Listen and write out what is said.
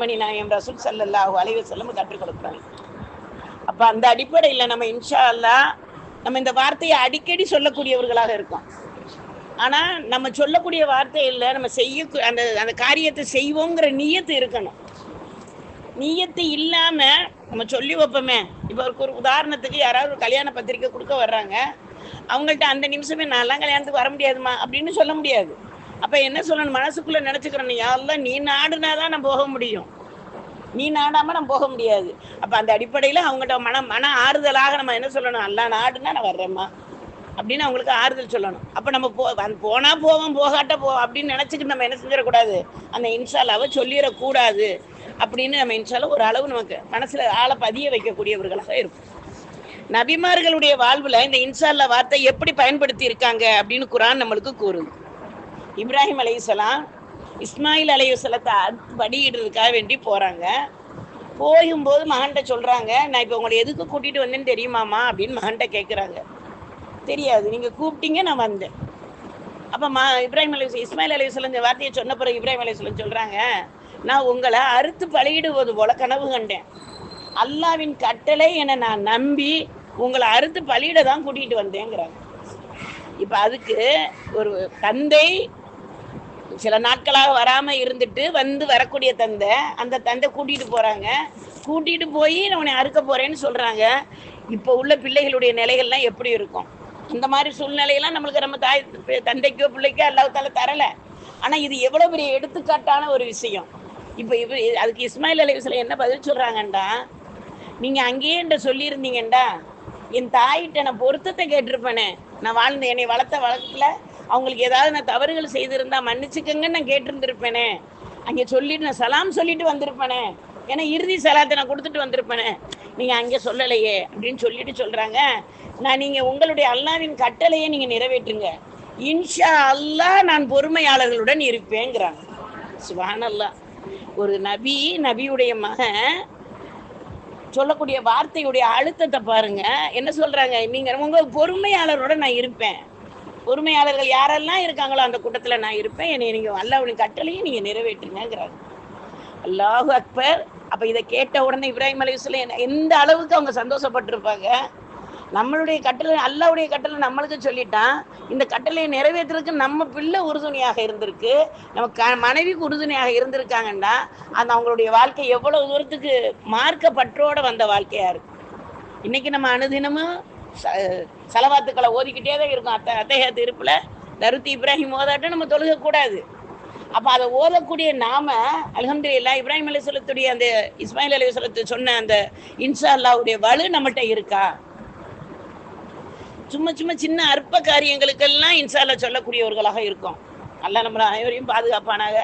மணி நாயம் ரசூல் சல்லாஹூ அலைஹி செல்லம் கற்றுக் கொடுக்குறாங்க. அப்ப அந்த அடிப்படையில் நம்ம இன்ஷா அல்லா நம்ம இந்த வார்த்தையை அடிக்கடி சொல்லக்கூடியவர்களாக இருக்கோம். ஆனா நம்ம சொல்லக்கூடிய வார்த்தையில் நம்ம செய்ய அந்த அந்த காரியத்தை செய்வோங்கிற நியத்து இருக்கணும். நியத்து இல்லாம நம்ம சொல்லி வைப்போமே. இப்போ ஒரு ஒரு உதாரணத்துக்கு யாராவது ஒரு கல்யாண பத்திரிக்கை கொடுக்க வர்றாங்க. அவங்கள்ட்ட அந்த நிமிஷமே நான்லாம் கல்யாணத்துக்கு வர முடியாதுமா அப்படின்னு சொல்ல முடியாது. அப்ப என்ன சொல்லணும்? மனசுக்குள்ள நினைச்சுக்கிறேன் யாரெல்லாம் நீ நாடுனா தான் போக முடியும். நீ நாடாம நம்ம போக முடியாது. அப்ப அந்த அடிப்படையில அவங்ககிட்ட மன மன ஆறுதலாக நம்ம என்ன சொல்லணும்? அல்லா நாடுனா நான் வர்றேம்மா. அப்படின்னு அவங்களுக்கு ஆறுதல் சொல்லணும். அப்ப நம்ம போ போனா போவோம் போகாட்ட போ அப்படின்னு நினைச்சுக்கிட்டு நம்ம என்ன செஞ்சிடக்கூடாது? அந்த இன்சாலாவை சொல்லிடக்கூடாது. அப்படின்னு நம்ம இன்ஷால ஒரு அளவு நமக்கு மனசுல ஆளை பதிய வைக்கக்கூடியவர்களாக இருக்கும் நபிமார்களுடைய வாழ்வுல இந்த இன்ஷால்லா வார்த்தை எப்படி பயன்படுத்தி இருக்காங்க அப்படின்னு குரான் நம்மளுக்கு கூறுது. இப்ராஹிம் அலையுசலாம் இஸ்மாயில் அலையுசலத்தை படியிடுறதுக்காக வேண்டி போகிறாங்க போகும்போது மகன்கிட்ட சொல்கிறாங்க நான் இப்போ உங்களை எதுக்கு கூட்டிகிட்டு வந்தேன்னு தெரியுமாமா அப்படின்னு மகன்கிட்ட கேட்குறாங்க தெரியாது நீங்கள் கூப்பிட்டீங்க நான் வந்தேன். அப்போ மா இப்ராஹிம் அலி இஸ்மாயில் அலையுசலம் இந்த வார்த்தையை சொன்ன பிறகு இப்ராஹிம் அலையுசலம் சொல்கிறாங்க நான் உங்களை அறுத்து பழியிடுவது போல கனவு கண்டேன். அல்லாவின் கட்டளை என நான் நம்பி உங்களை அறுத்து பழியிட தான் கூட்டிகிட்டு வந்தேங்கிறாங்க இப்போ அதுக்கு ஒரு தந்தை சில நாட்களாக வராமல் இருந்துட்டு வந்து வரக்கூடிய தந்தை அந்த தந்தை கூட்டிகிட்டு போகிறாங்க கூட்டிகிட்டு போய் நான் உன்னை அறுக்க போகிறேன்னு சொல்கிறாங்க இப்போ உள்ள பிள்ளைகளுடைய நிலைகள்லாம் எப்படி இருக்கும்? இந்த மாதிரி சூழ்நிலையெல்லாம் நம்மளுக்கு நம்ம தாய் தந்தைக்கோ பிள்ளைக்கோ அல்லாத்தால தரலை. ஆனால் இது எவ்வளோ பெரிய எடுத்துக்காட்டான ஒரு விஷயம். இப்போ இப்போ அதுக்கு இஸ்மாயில் அலைவசில் என்ன பதில் சொல்கிறாங்கண்டா நீங்கள் அங்கேயே என்ற சொல்லியிருந்தீங்கண்டா. என் தாயிட்ட நான் பொருத்தத்தை கேட்டிருப்பேனே. நான் வாழ்ந்த என்னை வளர்த்த வளர்த்துல அவங்களுக்கு ஏதாவது நான் தவறுகள் செய்திருந்தா மன்னிச்சுக்கங்கன்னு நான் கேட்டிருந்திருப்பேனே. அங்கே சொல்லிட்டு நான் சலாம் சொல்லிட்டு வந்திருப்பேனே. ஏன்னா இறுதி சலாத்தை நான் கொடுத்துட்டு வந்திருப்பேனே. நீங்கள் அங்கே சொல்லலையே அப்படின்னு சொல்லிட்டு சொல்கிறாங்க நான் நீங்கள் உங்களுடைய அல்லாவின் கட்டளையை நீங்கள் நிறைவேற்றுங்க. இன்ஷா அல்லாஹ் நான் பொறுமையாளர்களுடன் இருப்பேங்கிறாங்க. சுபான் அல்லாஹ் ஒரு நபி நபியுடைய மகன் சொல்லக்கூடிய வார்த்தையுடைய அழுத்தத்தை பாருங்க. என்ன சொல்றாங்க? நீங்க உங்க பொறுமையாளரோட நான் இருப்பேன். உரிமையாளர்கள் யாரெல்லாம் இருக்காங்களோ அந்த கூட்டத்தில் நான் இருப்பேன். என்னை நீங்கள் அல்லாவுடைய கட்டளையும் நீங்கள் நிறைவேற்றுங்கிறாங்க அல்லாஹு அக்பர். அப்போ இதை கேட்ட உடனே இப்ராஹிம் அலிஸ்லாம் எந்த அளவுக்கு அவங்க சந்தோஷப்பட்டிருப்பாங்க? நம்மளுடைய கட்டளை அல்லாவுடைய கட்டளை நம்மளுக்கு சொல்லிட்டான். இந்த கட்டளையை நிறைவேற்றுறதுக்கு நம்ம பிள்ளை உறுதுணையாக இருந்திருக்கு. நம்ம க மனைவிக்கு உறுதுணையாக இருந்திருக்காங்கன்னா அந்த அவங்களுடைய வாழ்க்கை எவ்வளவு தூரத்துக்கு மார்க்க பற்றோட வந்த வாழ்க்கையா இருக்கும் இன்னைக்கு நம்ம அனுதினமும் செலவாத்துக்களை ஓதிக்கிட்டே தான் இருக்கும். அத்த அத்தையா திருப்பில் தருத்தி இப்ராஹிம் ஓதாட்டம் நம்ம தொழுகக்கூடாது. அப்போ அதை ஓதக்கூடிய நாம அலமது இல்லா இப்ராஹிம் அலி சொல்லத்துடைய அந்த இஸ்மாயில் அலி சொல்லத்து சொன்ன அந்த இன்சா அல்லாவுடைய வலு நம்மகிட்ட இருக்கா? சும்மா சும்மா சின்ன அற்ப காரியங்களுக்கெல்லாம் இன்சால சொல்லக்கூடியவர்களாக இருக்கும். நல்லா நம்ம அனைவரையும் பாதுகாப்பானாக.